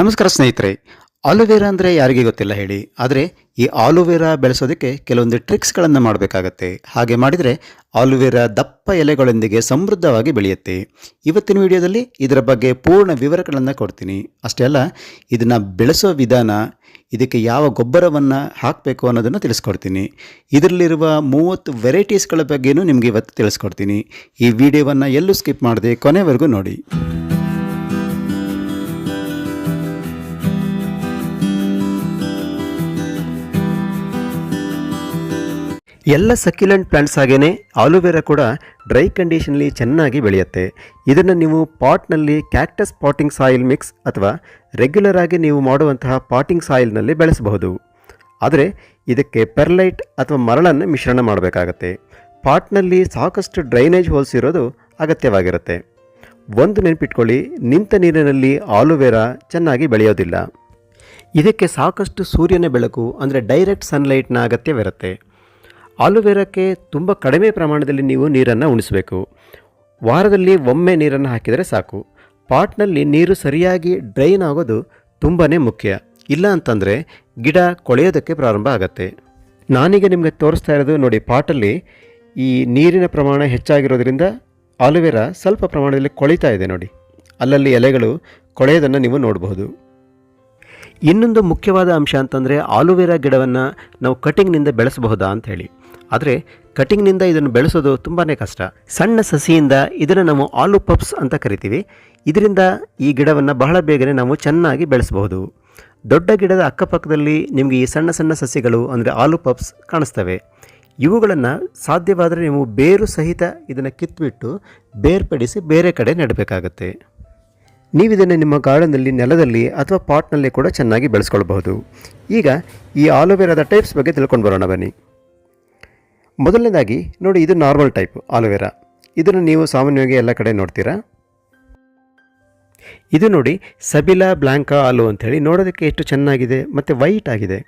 ನಮಸ್ಕಾರ ಸ್ನೇಹಿತರೆ ಆಲೋವೆರಾ ಅಂದರೆ ಯಾರಿಗೆ ಗೊತ್ತಿಲ್ಲ ಹೇಳಿ, ಆದರೆ ಈ ಆಲೋವೆರಾ ಬೆಳೆಸೋದಕ್ಕೆ ಕೆಲವೊಂದು ಟ್ರಿಕ್ಸ್ಗಳನ್ನು ಮಾಡಬೇಕಾಗತ್ತೆ. ಹಾಗೆ ಮಾಡಿದರೆ ಆಲೋವೆರಾ ದಪ್ಪ ಎಲೆಗಳೊಂದಿಗೆ ಸಮೃದ್ಧವಾಗಿ ಬೆಳೆಯುತ್ತೆ. ಇವತ್ತಿನ ವಿಡಿಯೋದಲ್ಲಿ ಇದರ ಬಗ್ಗೆ ಪೂರ್ಣ ವಿವರಗಳನ್ನು ಕೊಡ್ತೀನಿ. ಅಷ್ಟೇ ಅಲ್ಲ, ಇದನ್ನು ಬೆಳೆಸೋ ವಿಧಾನ, ಇದಕ್ಕೆ ಯಾವ ಗೊಬ್ಬರವನ್ನು ಹಾಕಬೇಕು ಅನ್ನೋದನ್ನು ತಿಳಿಸ್ಕೊಡ್ತೀನಿ. ಇದರಲ್ಲಿರುವ ಮೂವತ್ತು ವೆರೈಟೀಸ್ಗಳ ಬಗ್ಗೆಯೂ ನಿಮಗೆ ಇವತ್ತು ತಿಳಿಸ್ಕೊಡ್ತೀನಿ. ಈ ವಿಡಿಯೋವನ್ನು ಎಲ್ಲೂ ಸ್ಕಿಪ್ ಮಾಡದೆ ಕೊನೆವರೆಗೂ ನೋಡಿ. ಎಲ್ಲ ಸಕ್ಯುಲೆಂಟ್ ಪ್ಲಾಂಟ್ಸ್ ಹಾಗೇ ಆಲೋವೆರಾ ಕೂಡ ಡ್ರೈ ಕಂಡೀಷನಲ್ಲಿ ಚೆನ್ನಾಗಿ ಬೆಳೆಯುತ್ತೆ. ಇದನ್ನು ನೀವು ಪಾಟ್ನಲ್ಲಿ ಕ್ಯಾಕ್ಟಸ್ ಪಾಟಿಂಗ್ ಸಾಯಿಲ್ ಮಿಕ್ಸ್ ಅಥವಾ ರೆಗ್ಯುಲರ್ ಆಗಿ ನೀವು ಮಾಡುವಂತಹ ಪಾಟಿಂಗ್ ಸಾಯಿಲ್ನಲ್ಲಿ ಬೆಳೆಸಬಹುದು. ಆದರೆ ಇದಕ್ಕೆ ಪೆರ್ಲೈಟ್ ಅಥವಾ ಮರಳನ್ನು ಮಿಶ್ರಣ ಮಾಡಬೇಕಾಗತ್ತೆ. ಪಾಟ್ನಲ್ಲಿ ಸಾಕಷ್ಟು ಡ್ರೈನೇಜ್ ಹೋಲ್ಸ್ ಇರೋದು ಅಗತ್ಯವಾಗಿರುತ್ತೆ. ಒಂದು ನೆನಪಿಟ್ಕೊಳ್ಳಿ, ನಿಂತ ನೀರಿನಲ್ಲಿ ಆಲೋವೆರಾ ಚೆನ್ನಾಗಿ ಬೆಳೆಯೋದಿಲ್ಲ. ಇದಕ್ಕೆ ಸಾಕಷ್ಟು ಸೂರ್ಯನ ಬೆಳಕು ಅಂದರೆ ಡೈರೆಕ್ಟ್ ಸನ್ಲೈಟ್ನ ಅಗತ್ಯವಿರುತ್ತೆ. ಆಲೋವೆರಾಕ್ಕೆ ತುಂಬ ಕಡಿಮೆ ಪ್ರಮಾಣದಲ್ಲಿ ನೀವು ನೀರನ್ನು ಉಣಿಸಬೇಕು. ವಾರದಲ್ಲಿ ಒಮ್ಮೆ ನೀರನ್ನು ಹಾಕಿದರೆ ಸಾಕು. ಪಾಟ್ನಲ್ಲಿ ನೀರು ಸರಿಯಾಗಿ ಡ್ರೈನ್ ಆಗೋದು ತುಂಬಾ ಮುಖ್ಯ. ಇಲ್ಲ ಅಂತಂದರೆ ಗಿಡ ಕೊಳೆಯೋದಕ್ಕೆ ಪ್ರಾರಂಭ ಆಗುತ್ತೆ. ನಾನೀಗ ನಿಮಗೆ ತೋರಿಸ್ತಾ ಇರೋದು ನೋಡಿ, ಪಾಟಲ್ಲಿ ಈ ನೀರಿನ ಪ್ರಮಾಣ ಹೆಚ್ಚಾಗಿರೋದ್ರಿಂದ ಆಲೋವೆರಾ ಸ್ವಲ್ಪ ಪ್ರಮಾಣದಲ್ಲಿ ಕೊಳಿತಾ ಇದೆ ನೋಡಿ. ಅಲ್ಲಲ್ಲಿ ಎಲೆಗಳು ಕೊಳೆಯೋದನ್ನು ನೀವು ನೋಡಬಹುದು. ಇನ್ನೊಂದು ಮುಖ್ಯವಾದ ಅಂಶ ಅಂತಂದರೆ ಆಲೋವೆರಾ ಗಿಡವನ್ನು ನಾವು ಕಟಿಂಗ್ನಿಂದ ಬೆಳೆಸಬಹುದಾ ಅಂತ ಹೇಳಿ. ಆದರೆ ಕಟಿಂಗ್ನಿಂದ ಇದನ್ನು ಬೆಳೆಸೋದು ತುಂಬಾ ಕಷ್ಟ. ಸಣ್ಣ ಸಸಿಯಿಂದ ಇದನ್ನು ನಾವು ಆಲು ಪಪ್ಸ್ ಅಂತ ಕರಿತೀವಿ. ಇದರಿಂದ ಈ ಗಿಡವನ್ನು ಬಹಳ ಬೇಗನೆ ನಾವು ಚೆನ್ನಾಗಿ ಬೆಳೆಸಬಹುದು. ದೊಡ್ಡ ಗಿಡದ ಅಕ್ಕಪಕ್ಕದಲ್ಲಿ ನಿಮಗೆ ಈ ಸಣ್ಣ ಸಣ್ಣ ಸಸಿಗಳು ಅಂದರೆ ಆಲು ಪಪ್ಸ್ ಕಾಣಿಸ್ತವೆ. ಇವುಗಳನ್ನು ಸಾಧ್ಯವಾದರೆ ನೀವು ಬೇರು ಸಹಿತ ಇದನ್ನು ಕಿತ್ಬಿಟ್ಟು ಬೇರ್ಪಡಿಸಿ ಬೇರೆ ಕಡೆ ನೆಡಬೇಕಾಗತ್ತೆ. ನೀವು ಇದನ್ನು ನಿಮ್ಮ ಗಾರ್ಡನ್ನಲ್ಲಿ, ನೆಲದಲ್ಲಿ ಅಥವಾ ಪಾಟ್ನಲ್ಲಿ ಕೂಡ ಚೆನ್ನಾಗಿ ಬೆಳೆಸ್ಕೊಳ್ಬಹುದು. ಈಗ ಈ ಆಲೋವೆರಾದ ಟೈಪ್ಸ್ ಬಗ್ಗೆ ತಿಳ್ಕೊಂಡು ಬರೋಣ ಬನ್ನಿ. ಮೊದಲನೇದಾಗಿ ನೋಡಿ, ಇದು ನಾರ್ಮಲ್ ಟೈಪ್ ಆಲೋವೆರಾ ಇದನ್ನು ನೀವು ಸಾಮಾನ್ಯವಾಗಿ ಎಲ್ಲ ಕಡೆ ನೋಡ್ತೀರಾ? ಇದು ನೋಡಿ, ಸಬಿಲಾ ಬ್ಲಾಂಕಾ ಆಲು ಅಂಥೇಳಿ ನೋಡೋದಕ್ಕೆ ಎಷ್ಟು ಚೆನ್ನಾಗಿದೆ ಮತ್ತು ವೈಟ್ ಆಗಿದೆ.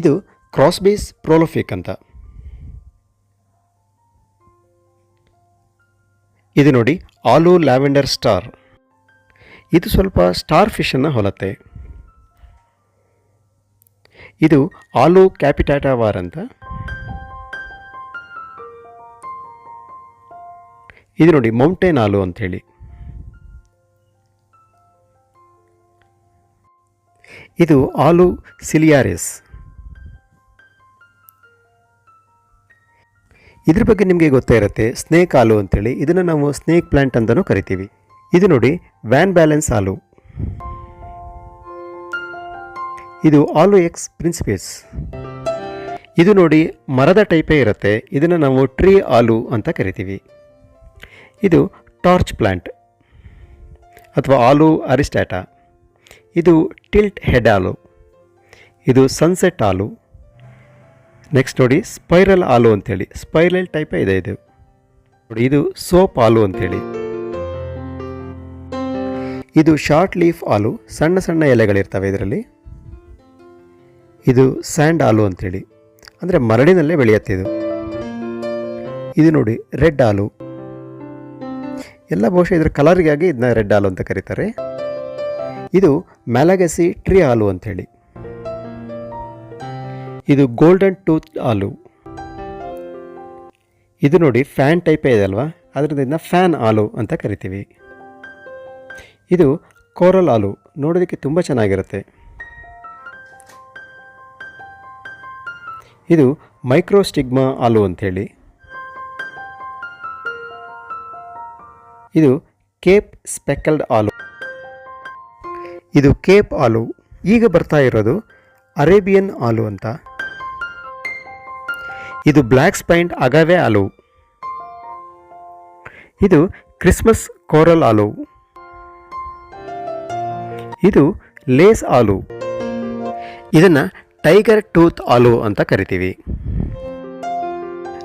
ಇದು ಕ್ರಾಸ್ಬೇಸ್ ಪ್ರೋಲೋಫಿಕ್ ಅಂತ. ಇದು ನೋಡಿ ಆಲೂ ಲ್ಯಾವೆಂಡರ್ ಸ್ಟಾರ್ ಇದು ಸ್ವಲ್ಪ ಸ್ಟಾರ್ ಫಿಶನ್ನು ಹೋಲತ್ತೆ. ಇದು ಆಲೋ ಕ್ಯಾಪಿಟಾಟಾವಾರ್ ಅಂತ ಇದು ನೋಡಿ ಮೌಂಟೇನ್ ಆಲು ಅಂಥೇಳಿ. ಇದು ಆಲು ಸಿಲಿಯಾರಿಸ್. ಇದ್ರ ಬಗ್ಗೆ ನಿಮಗೆ ಗೊತ್ತೇ ಇರುತ್ತೆ, ಸ್ನೇಕ್ ಆಲು ಅಂತೇಳಿ ಇದನ್ನು ನಾವು ಸ್ನೇಕ್ ಪ್ಲಾಂಟ್ ಅಂತಲೂ ಕರಿತೀವಿ. ಇದು ನೋಡಿ ವ್ಯಾನ್ ಬ್ಯಾಲೆನ್ಸ್ ಆಲು. ಇದು ಆಲು ಎಕ್ಸ್ ಪ್ರಿನ್ಸಿಪೇಸ್ ಇದು ನೋಡಿ ಮರದ ಟೈಪೇ ಇರುತ್ತೆ. ಇದನ್ನು ನಾವು ಟ್ರೀ ಆಲು ಅಂತ ಕರಿತೀವಿ. ಇದು ಟಾರ್ಚ್ ಪ್ಲಾಂಟ್ ಅಥವಾ ಆಲು ಅರಿಸ್ಟಾಟಾ. ಇದು ಟಿಲ್ಟ್ ಹೆಡ್ ಆಲು. ಇದು ಸನ್ಸೆಟ್ ಆಲು. ನೆಕ್ಸ್ಟ್ ನೋಡಿ ಸ್ಪೈರಲ್ ಆಲು ಅಂತೇಳಿ. ಸ್ಪೈರಲ್ ಟೈಪೇ ಇದೆ ಇದು. ನೋಡಿ ಇದು ಸೋಪ್ ಆಲು ಅಂತೇಳಿ. ಇದು ಶಾರ್ಟ್ ಲೀಫ್ ಆಲು. ಸಣ್ಣ ಸಣ್ಣ ಎಲೆಗಳಿರ್ತವೆ ಇದರಲ್ಲಿ. ಇದು ಸ್ಯಾಂಡ್ ಆಲು ಅಂತೇಳಿ. ಅಂದರೆ ಮರಳಿನಲ್ಲೇ ಬೆಳೆಯುತ್ತೆ ಇದು. ಇದು ನೋಡಿ, ರೆಡ್ ಆಲು. ಎಲ್ಲ ಬಹುಶಃ ಇದರ ಕಲರ್ಗಾಗಿ ಇದನ್ನ ರೆಡ್ ಆಲು ಅಂತ ಕರೀತಾರೆ. ಇದು ಮ್ಯಾಲಗಸಿ ಟ್ರೀ ಆಲು ಅಂಥೇಳಿ ಇದು ಗೋಲ್ಡನ್ ಟೂತ್ ಆಲು. ಇದು ನೋಡಿ ಫ್ಯಾನ್ ಟೈಪೇ ಇದೆ ಅಲ್ವಾ? ಅದರಿಂದ ಇದನ್ನ ಫ್ಯಾನ್ ಆಲು ಅಂತ ಕರಿತೀವಿ. ಇದು ಕೋರಲ್ ಆಲು. ನೋಡೋದಕ್ಕೆ ತುಂಬ ಚೆನ್ನಾಗಿರುತ್ತೆ. ಇದು ಮೈಕ್ರೋಸ್ಟಿಗ್ಮಾ ಆಲು ಅಂಥೇಳಿ. ಇದು ಕೇಪ್ ಸ್ಪೆಕಲ್ಡ್ ಆಲು ಇದು ಕೇಪ್ ಆಲು ಈಗ ಬರ್ತಾ ಇರೋದು ಅರೇಬಿಯನ್ ಆಲು ಅಂತ. ಇದು ಬ್ಲ್ಯಾಕ್ ಸ್ಪೈಂಡ್ ಅಗಾವೆ ಆಲು ಇದು ಕ್ರಿಸ್ಮಸ್ ಕೋರಲ್ ಆಲು ಇದು ಲೇಸ್ ಆಲು ಇದನ್ನು ಟೈಗರ್ ಟೂತ್ ಆಲೋ ಅಂತ ಕರಿತೀವಿ.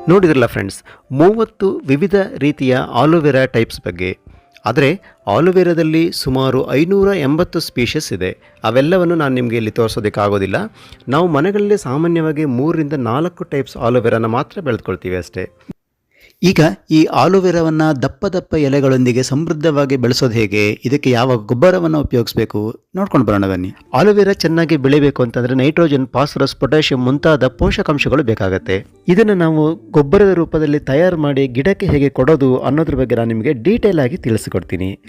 ನೋಡಿದ್ರಲ್ಲ ಫ್ರೆಂಡ್ಸ್ ಮೂವತ್ತು ವಿವಿಧ ರೀತಿಯ ಆಲೋವೆರಾ ಟೈಪ್ಸ್ ಬಗ್ಗೆ. ಆದರೆ, ಆಲೋವೆರಾದಲ್ಲಿ ಸುಮಾರು ಐನೂರ ಎಂಬತ್ತು ಸ್ಪೀಷಸ್ ಇದೆ. ಅವೆಲ್ಲವನ್ನು ನಾನು ನಿಮಗೆ ಇಲ್ಲಿ ತೋರಿಸೋದಕ್ಕಾಗೋದಿಲ್ಲ. ನಾವು ಮನೆಗಳಲ್ಲಿ ಸಾಮಾನ್ಯವಾಗಿ ಮೂರರಿಂದ ನಾಲ್ಕು ಟೈಪ್ಸ್ ಆಲೋವೆರಾನ ಮಾತ್ರ ಬೆಳೆದುಕೊಳ್ತೀವಿ ಅಷ್ಟೇ. ಈಗ ಈ ಆಲೋವೆರಾವನ್ನು ದಪ್ಪ ದಪ್ಪ ಎಲೆಗಳೊಂದಿಗೆ ಸಮೃದ್ಧವಾಗಿ ಬೆಳೆಸೋದು ಹೇಗೆ? ಇದಕ್ಕೆ ಯಾವ ಗೊಬ್ಬರವನ್ನು ಉಪಯೋಗಿಸಬೇಕು? ನೋಡ್ಕೊಂಡು ಬರೋಣ ಬನ್ನಿ. ಆಲೋವೆರಾ ಚೆನ್ನಾಗಿ ಬೆಳೆಯಬೇಕು ಅಂತಂದರೆ ನೈಟ್ರೋಜನ್, ಫಾಸ್ಫರಸ್, ಪೊಟ್ಯಾಷಿಯಂ ಮುಂತಾದ ಪೋಷಕಾಂಶಗಳು ಬೇಕಾಗುತ್ತೆ. ಇದನ್ನು ನಾವು ಗೊಬ್ಬರದ ರೂಪದಲ್ಲಿ ತಯಾರು ಮಾಡಿ ಗಿಡಕ್ಕೆ ಹೇಗೆ ಕೊಡೋದು ಅನ್ನೋದ್ರ ಬಗ್ಗೆ ನಾನು ನಿಮಗೆ ಡೀಟೇಲ್ ಆಗಿ ತಿಳಿಸಿಕೊಡ್ತೀನಿ.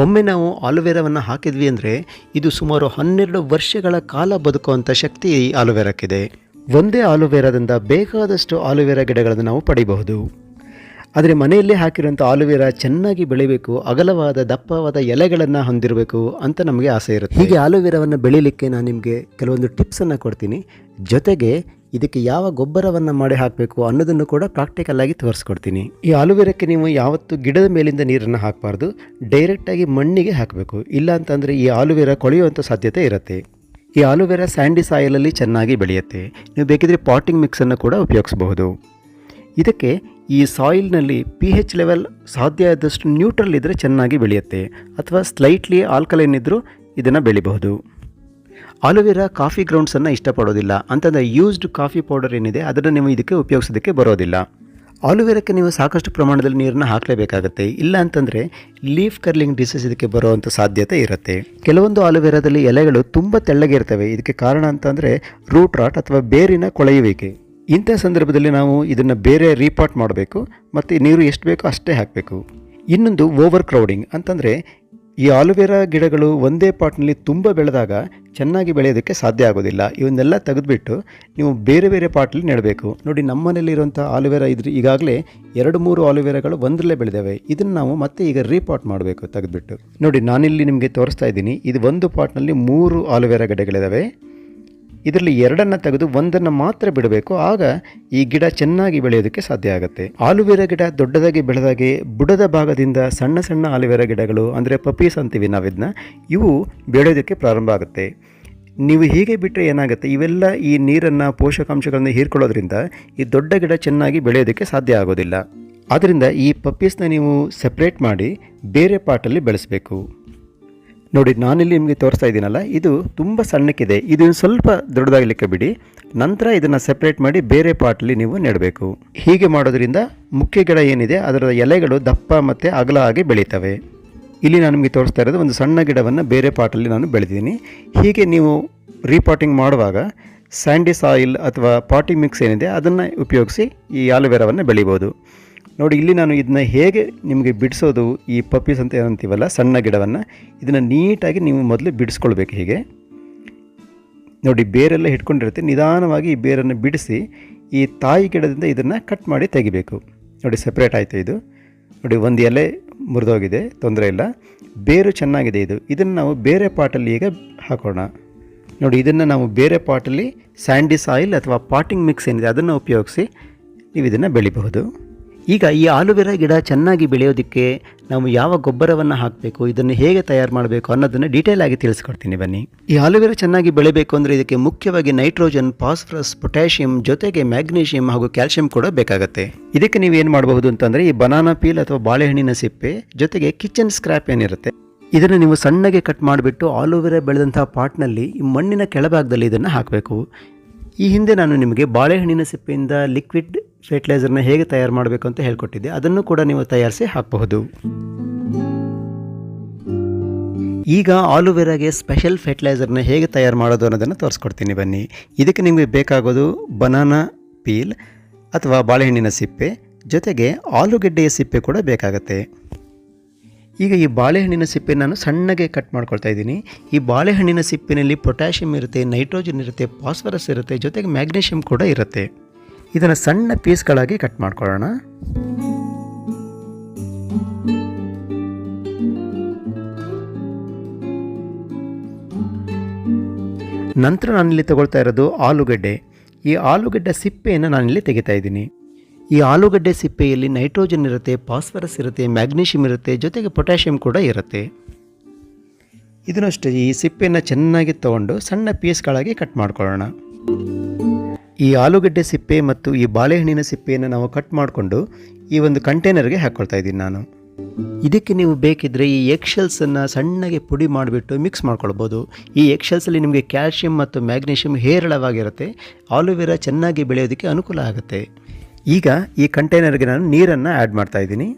ಒಮ್ಮೆ ನಾವು ಆಲೋವೆರಾವನ್ನು ಹಾಕಿದ್ವಿ ಅಂದರೆ ಇದು ಸುಮಾರು ಹನ್ನೆರಡು ವರ್ಷಗಳ ಕಾಲ ಬದುಕುವಂಥ ಶಕ್ತಿ ಈ ಆಲೋವೆರಾಕ್ಕಿದೆ. ಒಂದೇ ಆಲೋವೆರಾದಿಂದ ಬೇಕಾದಷ್ಟು ಆಲೋವೆರಾ ಗಿಡಗಳನ್ನು ನಾವು ಪಡಿಬಹುದು. ಆದರೆ ಮನೆಯಲ್ಲೇ ಹಾಕಿರೋಂಥ ಆಲೋವೆರಾ ಚೆನ್ನಾಗಿ ಬೆಳಿಬೇಕು ಅಗಲವಾದ ದಪ್ಪವಾದ ಎಲೆಗಳನ್ನು ಹೊಂದಿರಬೇಕು ಅಂತ ನಮಗೆ ಆಸೆ ಇರುತ್ತೆ. ಹೀಗೆ ಆಲೋವೆರಾವನ್ನು ಬೆಳೀಲಿಕ್ಕೆ ನಾನು ನಿಮಗೆ ಕೆಲವೊಂದು ಟಿಪ್ಸನ್ನು ಕೊಡ್ತೀನಿ. ಜೊತೆಗೆ ಇದಕ್ಕೆ ಯಾವ ಗೊಬ್ಬರವನ್ನು ಮಾಡಿ ಹಾಕಬೇಕು ಅನ್ನೋದನ್ನು ಕೂಡ ಪ್ರಾಕ್ಟಿಕಲ್ ಆಗಿ ತೋರಿಸ್ಕೊಡ್ತೀನಿ. ಈ ಆಲೋವೆರಾಕ್ಕೆ ನೀವು ಯಾವತ್ತು ಗಿಡದ ಮೇಲಿಂದ ನೀರನ್ನು ಹಾಕಬಾರ್ದು ಡೈರೆಕ್ಟಾಗಿ ಮಣ್ಣಿಗೆ ಹಾಕಬೇಕು. ಇಲ್ಲ ಅಂತಂದರೆ ಈ ಆಲೋವೆರಾ ಕೊಳೆಯುವಂಥ ಸಾಧ್ಯತೆ ಇರುತ್ತೆ. ಈ ಆಲೋವೆರಾ ಸ್ಯಾಂಡಿ ಸಾಯಲಲ್ಲಿ ಚೆನ್ನಾಗಿ ಬೆಳೆಯುತ್ತೆ. ನೀವು ಬೇಕಿದ್ರೆ ಪಾಟಿಂಗ್ ಮಿಕ್ಸನ್ನು ಕೂಡ ಉಪಯೋಗಿಸಬಹುದು. ಇದಕ್ಕೆ ಈ ಸಾಯಿಲ್ನಲ್ಲಿ ಪಿ ಹೆಚ್ ಲೆವೆಲ್ ಸಾಧ್ಯ ಆದಷ್ಟು ನ್ಯೂಟ್ರಲ್ ಇದ್ದರೆ ಚೆನ್ನಾಗಿ ಬೆಳೆಯುತ್ತೆ ಅಥವಾ ಸ್ಲೈಟ್ಲಿ ಆಲ್ಕಲೈನ್ ಇದ್ದರೂ ಇದನ್ನು ಬೆಳಿಬಹುದು. ಆಲೋವೆರಾ ಕಾಫಿ ಗ್ರೌಂಡ್ಸನ್ನು ಇಷ್ಟಪಡೋದಿಲ್ಲ. ಅಂತಂದರೆ ಯೂಸ್ಡ್ ಕಾಫಿ ಪೌಡರ್ ಏನಿದೆ ಅದನ್ನು ನೀವು ಇದಕ್ಕೆ ಉಪಯೋಗಿಸೋದಕ್ಕೆ ಬರೋದಿಲ್ಲ. ಆಲೋವೆರಾಕ್ಕೆ ನೀವು ಸಾಕಷ್ಟು ಪ್ರಮಾಣದಲ್ಲಿ ನೀರನ್ನು ಹಾಕಲೇಬೇಕಾಗುತ್ತೆ. ಇಲ್ಲ ಅಂತಂದರೆ ಲೀಫ್ ಕರ್ಲಿಂಗ್ ಡಿಸೀಸ್ ಇದಕ್ಕೆ ಬರುವಂಥ ಸಾಧ್ಯತೆ ಇರುತ್ತೆ. ಕೆಲವೊಂದು ಆಲೋವೆರಾದಲ್ಲಿ ಎಲೆಗಳು ತುಂಬ ತೆಳ್ಳಗೆ ಇರ್ತವೆ. ಇದಕ್ಕೆ ಕಾರಣ ಅಂತಂದರೆ ರೂಟ್ ರಾಟ್ ಅಥವಾ ಬೇರಿನ ಕೊಳೆಯುವಿಕೆ. ಇಂಥ ಸಂದರ್ಭದಲ್ಲಿ ನಾವು ಇದನ್ನು ಬೇರೆ ರೀಪಾಟ್ ಮಾಡಬೇಕು ಮತ್ತು ನೀರು ಎಷ್ಟು ಬೇಕೋ ಅಷ್ಟೇ ಹಾಕಬೇಕು. ಇನ್ನೊಂದು ಓವರ್ ಕ್ರೌಡಿಂಗ್ ಅಂತಂದರೆ ಈ ಆಲೋವೆರಾ ಗಿಡಗಳು ಒಂದೇ ಪಾಟ್ನಲ್ಲಿ ತುಂಬ ಬೆಳೆದಾಗ ಚೆನ್ನಾಗಿ ಬೆಳೆಯೋದಕ್ಕೆ ಸಾಧ್ಯ ಆಗೋದಿಲ್ಲ. ಇವನ್ನೆಲ್ಲ ತೆಗೆದುಬಿಟ್ಟು ನೀವು ಬೇರೆ ಬೇರೆ ಪಾಟ್ಲಿ ನೆಡಬೇಕು. ನೋಡಿ ನಮ್ಮ ಆಲೋವೆರಾ ಇದ್ರೆ ಈಗಾಗಲೇ ಎರಡು ಮೂರು ಆಲೋವೆರಾಗಳು ಒಂದರಲ್ಲೇ ಬೆಳೆದಾವೆ. ಇದನ್ನು ನಾವು ಮತ್ತೆ ಈಗ ರೀಪಾಟ್ ಮಾಡಬೇಕು ತೆಗೆದುಬಿಟ್ಟು. ನೋಡಿ ನಾನಿಲ್ಲಿ ನಿಮಗೆ ತೋರಿಸ್ತಾ ಇದ್ದೀನಿ. ಇದು ಒಂದು ಪಾಟ್ನಲ್ಲಿ ಮೂರು ಆಲೋವೆರಾ ಗಿಡಗಳಿದ್ದಾವೆ ಇದರಲ್ಲಿ ಎರಡನ್ನು ತೆಗೆದು ಒಂದನ್ನು ಮಾತ್ರ ಬಿಡಬೇಕು. ಆಗ ಈ ಗಿಡ ಚೆನ್ನಾಗಿ ಬೆಳೆಯೋದಕ್ಕೆ ಸಾಧ್ಯ ಆಗುತ್ತೆ. ಆಲುವೆರಾ ಗಿಡ ದೊಡ್ಡದಾಗಿ ಬೆಳೆದಾಗೆ ಬುಡದ ಭಾಗದಿಂದ ಸಣ್ಣ ಸಣ್ಣ ಆಲುವೆರಾ ಗಿಡಗಳು, ಅಂದರೆ ಪಪೀಸ್ ಅಂತೀವಿ ನಾವಿದನ್ನ ಇವು ಬೆಳೆಯೋದಕ್ಕೆ ಪ್ರಾರಂಭ ಆಗುತ್ತೆ. ನೀವು ಹೀಗೆ ಬಿಟ್ಟರೆ ಏನಾಗುತ್ತೆ, ಇವೆಲ್ಲ ಈ ನೀರನ್ನು ಪೋಷಕಾಂಶಗಳನ್ನು ಹೀರ್ಕೊಳ್ಳೋದ್ರಿಂದ ಈ ದೊಡ್ಡ ಗಿಡ ಚೆನ್ನಾಗಿ ಬೆಳೆಯೋದಕ್ಕೆ ಸಾಧ್ಯ ಆಗೋದಿಲ್ಲ. ಆದ್ದರಿಂದ ಈ ಪಪ್ಪೀಸ್ನ ನೀವು ಸಪ್ರೇಟ್ ಮಾಡಿ ಬೇರೆ ಪಾಟಲ್ಲಿ ಬೆಳೆಸಬೇಕು. ನೋಡಿ, ನಾನಿಲ್ಲಿ ನಿಮಗೆ ತೋರಿಸ್ತಾ ಇದ್ದೀನಲ್ಲ, ಇದು ತುಂಬ ಸಣ್ಣಕ್ಕಿದೆ. ಇದು ಸ್ವಲ್ಪ ದೊಡ್ಡದಾಗಲಿಕ್ಕೆ ಬಿಡಿ. ನಂತರ ಇದನ್ನು ಸೆಪ್ರೇಟ್ ಮಾಡಿ ಬೇರೆ ಪಾಟಲ್ಲಿ ನೀವು ನೆಡಬೇಕು. ಹೀಗೆ ಮಾಡೋದ್ರಿಂದ ಮುಖ್ಯ ಗಿಡ ಏನಿದೆ, ಅದರ ಎಲೆಗಳು ದಪ್ಪ ಮತ್ತು ಅಗಲ ಆಗಿ ಬೆಳೀತವೆ. ಇಲ್ಲಿ ನಾನು ನಿಮಗೆ ತೋರಿಸ್ತಾ ಇರೋದು ಒಂದು ಸಣ್ಣ ಗಿಡವನ್ನು ಬೇರೆ ಪಾಟಲ್ಲಿ ನಾನು ಬೆಳೆದಿದ್ದೀನಿ. ಹೀಗೆ ನೀವು ರೀಪಾಟಿಂಗ್ ಮಾಡುವಾಗ ಸ್ಯಾಂಡಿ ಸಾಯಿಲ್ ಅಥವಾ ಪಾಟಿಂಗ್ ಮಿಕ್ಸ್ ಏನಿದೆ, ಅದನ್ನು ಉಪಯೋಗಿಸಿ ಈ ಆಲೋವೆರಾವನ್ನು ಬೆಳಿಬೋದು. ನೋಡಿ, ಇಲ್ಲಿ ನಾನು ಇದನ್ನ ಹೇಗೆ ನಿಮಗೆ ಬಿಡಿಸೋದು, ಈ ಪಪ್ಪೀಸ್ ಅಂತ ಏನಂತೀವಲ್ಲ, ಸಣ್ಣ ಗಿಡವನ್ನು, ಇದನ್ನು ನೀಟಾಗಿ ನೀವು ಮೊದಲು ಬಿಡಿಸ್ಕೊಳ್ಬೇಕು ಹೀಗೆ. ನೋಡಿ, ಬೇರೆಲ್ಲ ಹಿಡ್ಕೊಂಡಿರುತ್ತೆ. ನಿಧಾನವಾಗಿ ಈ ಬೇರನ್ನು ಬಿಡಿಸಿ, ಈ ತಾಯಿ ಗಿಡದಿಂದ ಇದನ್ನು ಕಟ್ ಮಾಡಿ ತೆಗಿಬೇಕು. ನೋಡಿ ಸಪ್ರೇಟ್ ಆಯಿತು ಇದು. ನೋಡಿ, ಒಂದು ಎಲೆ ಮುರಿದೋಗಿದೆ, ತೊಂದರೆ ಇಲ್ಲ. ಬೇರು ಚೆನ್ನಾಗಿದೆ ಇದು. ಇದನ್ನು ನಾವು ಬೇರೆ ಪಾಟಲ್ಲಿ ಈಗ ಹಾಕೋಣ. ನೋಡಿ, ಇದನ್ನು ನಾವು ಬೇರೆ ಪಾಟಲ್ಲಿ ಸ್ಯಾಂಡಿಸ್ ಆಯಿಲ್ ಅಥವಾ ಪಾಟಿಂಗ್ ಮಿಕ್ಸ್ ಏನಿದೆ ಅದನ್ನು ಉಪಯೋಗಿಸಿ ನೀವು ಇದನ್ನು ಬೆಳಿಬಹುದು. ಈಗ ಈ ಆಲೂವೆರಾ ಗಿಡ ಚೆನ್ನಾಗಿ ಬೆಳೆಯೋದಕ್ಕೆ ನಾವು ಯಾವ ಗೊಬ್ಬರವನ್ನು ಹಾಕಬೇಕು, ಇದನ್ನು ಹೇಗೆ ತಯಾರು ಮಾಡಬೇಕು ಅನ್ನೋದನ್ನು ಡೀಟೇಲ್ ಆಗಿ ತಿಳಿಸ್ಕೊಡ್ತೀನಿ ಬನ್ನಿ. ಈ ಆಲೂವೆರಾ ಚೆನ್ನಾಗಿ ಬೆಳೆಯಬೇಕು ಅಂದರೆ ಇದಕ್ಕೆ ಮುಖ್ಯವಾಗಿ ನೈಟ್ರೋಜನ್ ಫಾಸ್ಫರಸ್ ಪೊಟ್ಯಾಷಿಯಂ ಜೊತೆಗೆ ಮ್ಯಾಗ್ನೀಷಿಯಂ ಹಾಗೂ ಕ್ಯಾಲ್ಸಿಯಂ ಕೂಡ ಬೇಕಾಗುತ್ತೆ. ಇದಕ್ಕೆ ನೀವು ಏನು ಮಾಡಬಹುದು ಅಂತಂದರೆ ಈ ಬನಾನಾ ಪೀಲ್ ಅಥವಾ ಬಾಳೆಹಣ್ಣಿನ ಸಿಪ್ಪೆ ಜೊತೆಗೆ ಕಿಚನ್ ಸ್ಕ್ರ್ಯಾಪ್ ಏನಿರುತ್ತೆ, ಇದನ್ನು ನೀವು ಸಣ್ಣಗೆ ಕಟ್ ಮಾಡಿಬಿಟ್ಟು ಆಲೂವೆರಾ ಬೆಳೆದಂಥ ಪಾಟ್ನಲ್ಲಿ ಈ ಮಣ್ಣಿನ ಕೆಳಭಾಗದಲ್ಲಿ ಇದನ್ನು ಹಾಕಬೇಕು. ಈ ಹಿಂದೆ ನಾನು ನಿಮಗೆ ಬಾಳೆಹಣ್ಣಿನ ಸಿಪ್ಪೆಯಿಂದ ಲಿಕ್ವಿಡ್ ಫರ್ಟಿಲೈಸರ್ನ ಹೇಗೆ ತಯಾರು ಮಾಡಬೇಕು ಅಂತ ಹೇಳ್ಕೊಟ್ಟಿದ್ದೆ. ಅದನ್ನು ಕೂಡ ನೀವು ತಯಾರಿಸಿ ಹಾಕಬಹುದು. ಈಗ ಆಲೂವೆರಾಗೆ ಸ್ಪೆಷಲ್ ಫರ್ಟಿಲೈಸರ್ನ ಹೇಗೆ ತಯಾರು ಮಾಡೋದು ಅನ್ನೋದನ್ನು ತೋರಿಸ್ಕೊಡ್ತೀನಿ ಬನ್ನಿ. ಇದಕ್ಕೆ ನಿಮಗೆ ಬೇಕಾಗೋದು ಬನಾನಾ ಪೀಲ್ ಅಥವಾ ಬಾಳೆಹಣ್ಣಿನ ಸಿಪ್ಪೆ, ಜೊತೆಗೆ ಆಲೂಗೆಡ್ಡೆಯ ಸಿಪ್ಪೆ ಕೂಡ ಬೇಕಾಗುತ್ತೆ. ಈಗ ಈ ಬಾಳೆಹಣ್ಣಿನ ಸಿಪ್ಪೆ ನಾನು ಸಣ್ಣಗೆ ಕಟ್ ಮಾಡ್ಕೊಳ್ತಾ ಇದ್ದೀನಿ. ಈ ಬಾಳೆಹಣ್ಣಿನ ಸಿಪ್ಪಿನಲ್ಲಿ ಪೊಟ್ಯಾಷಿಯಂ ಇರುತ್ತೆ ನೈಟ್ರೋಜನ್ ಇರುತ್ತೆ ಫಾಸ್ಫರಸ್ ಇರುತ್ತೆ, ಜೊತೆಗೆ ಮ್ಯಾಗ್ನೀಷಿಯಂ ಕೂಡ ಇರುತ್ತೆ. ಇದನ್ನು ಸಣ್ಣ ಪೀಸ್ಗಳಾಗಿ ಕಟ್ ಮಾಡ್ಕೊಳ್ಳೋಣ. ನಂತರ ನಾನಿಲ್ಲಿ ತಗೊಳ್ತಾ ಇರೋದು ಆಲೂಗಡ್ಡೆ. ಈ ಆಲೂಗಡ್ಡೆ ಸಿಪ್ಪೆಯನ್ನು ನಾನಿಲ್ಲಿ ತೆಗಿತಾ ಇದ್ದೀನಿ. ಈ ಆಲೂಗಡ್ಡೆ ಸಿಪ್ಪೆಯಲ್ಲಿ ನೈಟ್ರೋಜನ್ ಇರುತ್ತೆ, ಫಾಸ್ಫರಸ್ ಇರುತ್ತೆ, ಮ್ಯಾಗ್ನೀಷಿಯಂ ಇರುತ್ತೆ, ಜೊತೆಗೆ ಪೊಟ್ಯಾಷಿಯಂ ಕೂಡ ಇರುತ್ತೆ. ಇದನ್ನಷ್ಟೇ ಈ ಸಿಪ್ಪೆಯನ್ನು ಚೆನ್ನಾಗಿ ತಗೊಂಡು ಸಣ್ಣ ಪೀಸ್ಗಳಾಗಿ ಕಟ್ ಮಾಡ್ಕೊಳ್ಳೋಣ. ಈ ಆಲೂಗಡ್ಡೆ ಸಿಪ್ಪೆ ಮತ್ತು ಈ ಬಾಳೆಹಣ್ಣಿನ ಸಿಪ್ಪೆಯನ್ನು ನಾವು ಕಟ್ ಮಾಡಿಕೊಂಡು ಈ ಒಂದು ಕಂಟೈನರ್ಗೆ ಹಾಕ್ಕೊಳ್ತಾ ಇದ್ದೀನಿ ನಾನು. ಇದಕ್ಕೆ ನೀವು ಬೇಕಿದ್ದರೆ ಈ ಎಗ್ಶೆಲ್ಸನ್ನು ಸಣ್ಣಗೆ ಪುಡಿ ಮಾಡಿಬಿಟ್ಟು ಮಿಕ್ಸ್ ಮಾಡ್ಕೊಳ್ಬೋದು. ಈ ಎಗ್ಶೆಲ್ಸಲ್ಲಿ ನಿಮಗೆ ಕ್ಯಾಲ್ಶಿಯಂ ಮತ್ತು ಮ್ಯಾಗ್ನೀಷಿಯಂ ಹೇರಳವಾಗಿರುತ್ತೆ. ಆಲೋವೆರಾ ಚೆನ್ನಾಗಿ ಬೆಳೆಯೋದಕ್ಕೆ ಅನುಕೂಲ ಆಗುತ್ತೆ. ಈಗ ಈ ಕಂಟೈನರ್ಗೆ ನಾನು ನೀರನ್ನು ಆ್ಯಡ್ ಮಾಡ್ತಾ ಇದ್ದೀನಿ.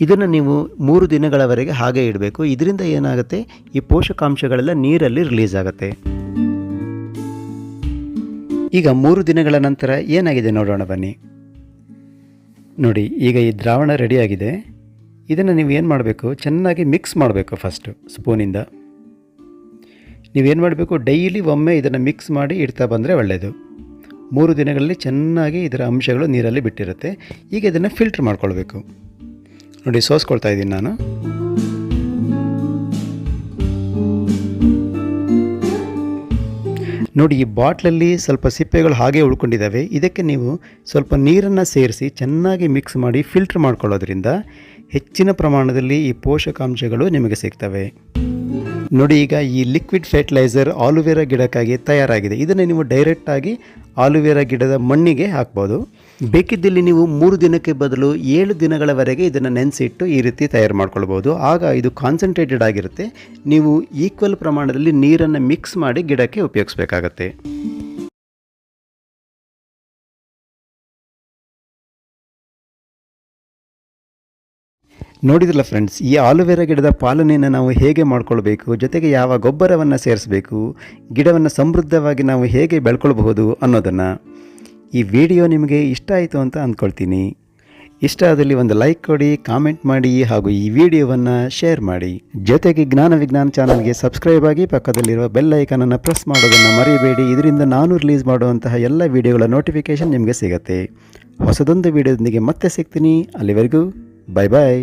ಇದನ್ನು ನೀವು ಮೂರು ದಿನಗಳವರೆಗೆ ಹಾಗೆ ಇಡಬೇಕು. ಇದರಿಂದ ಏನಾಗುತ್ತೆ? ಈ ಪೋಷಕಾಂಶಗಳೆಲ್ಲ ನೀರಲ್ಲಿ ರಿಲೀಸ್ ಆಗುತ್ತೆ. ಈಗ ಮೂರು ದಿನಗಳ ನಂತರ ಏನಾಗಿದೆ ನೋಡೋಣ ಬನ್ನಿ. ನೋಡಿ, ಈಗ ಈ ದ್ರಾವಣ ರೆಡಿಯಾಗಿದೆ ಇದನ್ನು ನೀವು ಏನು ಮಾಡಬೇಕು? ಚೆನ್ನಾಗಿ ಮಿಕ್ಸ್ ಮಾಡಬೇಕು ಫಸ್ಟು ಸ್ಪೂನಿಂದ ನೀವೇನು ಮಾಡಬೇಕು ಡೈಲಿ ಒಮ್ಮೆ ಇದನ್ನು ಮಿಕ್ಸ್ ಮಾಡಿ ಇಡ್ತಾ ಬಂದರೆ ಒಳ್ಳೆಯದು ಮೂರು ದಿನಗಳಲ್ಲಿ ಚೆನ್ನಾಗಿ ಇದರ ಅಂಶಗಳು ನೀರಲ್ಲಿ ಬಿಟ್ಟಿರುತ್ತೆ. ಈಗ ಇದನ್ನು ಫಿಲ್ಟ್ರ್ ಮಾಡ್ಕೊಳ್ಬೇಕು. ನೋಡಿ, ಸೋಸ್ಕೊಳ್ತಾ ಇದ್ದೀನಿ ನಾನು. ನೋಡಿ, ಈ ಬಾಟ್ಲಲ್ಲಿ ಸ್ವಲ್ಪ ಸಿಪ್ಪೆಗಳು ಹಾಗೆ ಉಳ್ಕೊಂಡಿದ್ದಾವೆ. ಇದಕ್ಕೆ ನೀವು ಸ್ವಲ್ಪ ನೀರನ್ನು ಸೇರಿಸಿ ಚೆನ್ನಾಗಿ ಮಿಕ್ಸ್ ಮಾಡಿ ಫಿಲ್ಟ್ರ್ ಮಾಡ್ಕೊಳ್ಳೋದ್ರಿಂದ ಹೆಚ್ಚಿನ ಪ್ರಮಾಣದಲ್ಲಿ ಈ ಪೋಷಕಾಂಶಗಳು ನಿಮಗೆ ಸಿಗ್ತವೆ. ನೋಡಿ ಈಗ ಈ ಲಿಕ್ವಿಡ್ ಫರ್ಟಿಲೈಸರ್ ಆಲೋವೆರಾ ಗಿಡಕ್ಕಾಗಿ ತಯಾರಾಗಿದೆ. ಇದನ್ನು ನೀವು ಡೈರೆಕ್ಟಾಗಿ ಆಲೋವೆರಾ ಗಿಡದ ಮಣ್ಣಿಗೆ ಹಾಕ್ಬೋದು. ಬೇಕಿದ್ದಲ್ಲಿ ನೀವು ಮೂರು ದಿನಕ್ಕೆ ಬದಲು ಏಳು ದಿನಗಳವರೆಗೆ ಇದನ್ನು ನೆನೆಸಿಟ್ಟು ಈ ರೀತಿ ತಯಾರು ಮಾಡ್ಕೊಳ್ಬೋದು. ಆಗ ಇದು ಕಾನ್ಸಂಟ್ರೇಟೆಡ್ ಆಗಿರುತ್ತೆ. ನೀವು ಈಕ್ವಲ್ ಪ್ರಮಾಣದಲ್ಲಿ ನೀರನ್ನು ಮಿಕ್ಸ್ ಮಾಡಿ ಗಿಡಕ್ಕೆ ಉಪಯೋಗಿಸ್ಬೇಕಾಗತ್ತೆ. ನೋಡಿದ್ರಲ್ಲ ಫ್ರೆಂಡ್ಸ್ ಈ ಆಲುವೆರಾ ಗಿಡದ ಪಾಲನೆಯನ್ನು ನಾವು ಹೇಗೆ ಮಾಡ್ಕೊಳ್ಬೇಕು, ಜೊತೆಗೆ ಯಾವ ಗೊಬ್ಬರವನ್ನು ಸೇರಿಸಬೇಕು, ಗಿಡವನ್ನು ಸಮೃದ್ಧವಾಗಿ ನಾವು ಹೇಗೆ ಬೆಳ್ಕೊಳ್ಬಹುದು ಅನ್ನೋದನ್ನು ಈ ವಿಡಿಯೋ ನಿಮಗೆ ಇಷ್ಟ ಆಯಿತು ಅಂತ ಅಂದ್ಕೊಳ್ತೀನಿ. ಇಷ್ಟ ಆದಲ್ಲಿ ಒಂದು ಲೈಕ್ ಕೊಡಿ ಕಾಮೆಂಟ್ ಮಾಡಿ, ಹಾಗೂ ಈ ವಿಡಿಯೋವನ್ನು ಶೇರ್ ಮಾಡಿ. ಜೊತೆಗೆ ಜ್ಞಾನ ವಿಜ್ಞಾನ ಚಾನಲ್ಗೆ ಸಬ್ಸ್ಕ್ರೈಬ್ ಆಗಿ ಪಕ್ಕದಲ್ಲಿರುವ ಬೆಲ್ ಐಕನನ್ನು ಪ್ರೆಸ್ ಮಾಡೋದನ್ನು ಮರೆಯಬೇಡಿ ಇದರಿಂದ ನಾನು ರಿಲೀಸ್ ಮಾಡುವಂತಹ ಎಲ್ಲ ವಿಡಿಯೋಗಳ ನೋಟಿಫಿಕೇಷನ್ ನಿಮಗೆ ಸಿಗುತ್ತೆ. ಹೊಸದೊಂದು ವಿಡಿಯೋದೊಂದಿಗೆ ಮತ್ತೆ ಸಿಗ್ತೀನಿ. ಅಲ್ಲಿವರೆಗೂ ಬಾಯ್ ಬಾಯ್